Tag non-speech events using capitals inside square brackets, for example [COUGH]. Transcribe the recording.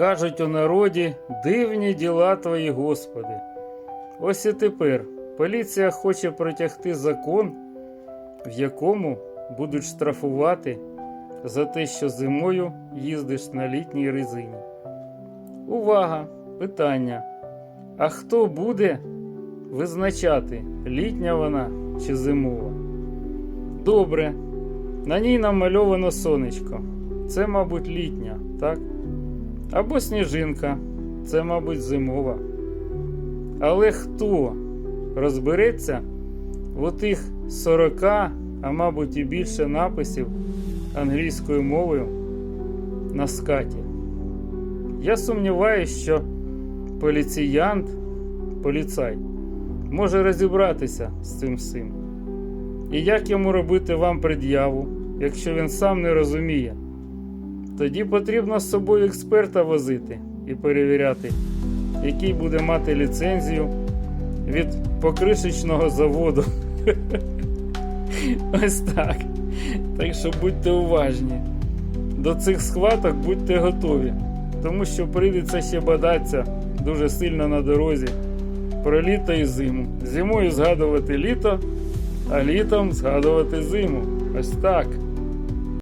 Кажуть у народі дивні діла твої, Господи. Ось і тепер поліція хоче протягти закон, в якому будуть штрафувати за те, що зимою їздиш на літній резині. Увага! Питання. А хто буде визначати, літня вона чи зимова? Добре. На ній намальовано сонечко. Це, мабуть, літня, так? Або сніжинка. Це, мабуть, зимова. Але хто розбереться в отих 40, а мабуть і більше написів англійською мовою на скаті? Я сумніваюся, що поліціянт, поліцай, може розібратися з цим всім. І як йому робити вам пред'яву, якщо він сам не розуміє? Тоді потрібно з собою експерта возити і перевіряти, який буде мати ліцензію від покришечного заводу. [LAUGHS] Ось так. Так що будьте уважні. До цих схваток будьте готові, тому що прийдеться ще бадатися дуже сильно на дорозі про літо і зиму. Зимою згадувати літо, а літом згадувати зиму. Ось так.